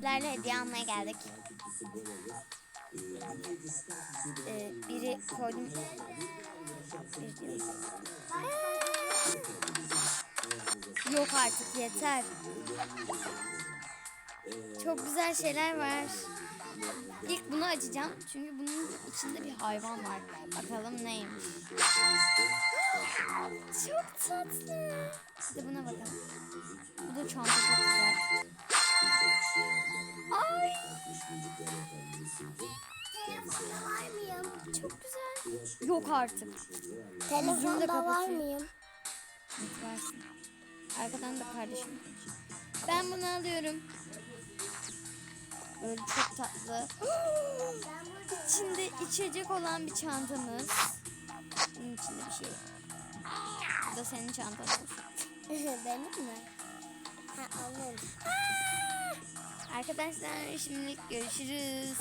sizlerle hediye almaya geldik. Ee, biri koydum. Yok artık yeter. Çok güzel şeyler var. İlk bunu açacağım çünkü bunun içinde bir hayvan var. Bakalım neymiş. Çok tatlı. Bir de buna bakalım. Bu da çanta Telefonda var mıyım? Çok güzel. Yok artık. Telefonda var kapatıyor. mıyım? Varsın. Arkadan da kardeşim. Ben bunu alıyorum. Böyle çok tatlı. İçinde içecek olan bir çantamız. Bunun içinde bir şey. Bu da senin çantan olsun. Benim mi? Ha alırım. Arkadaşlar şimdilik görüşürüz.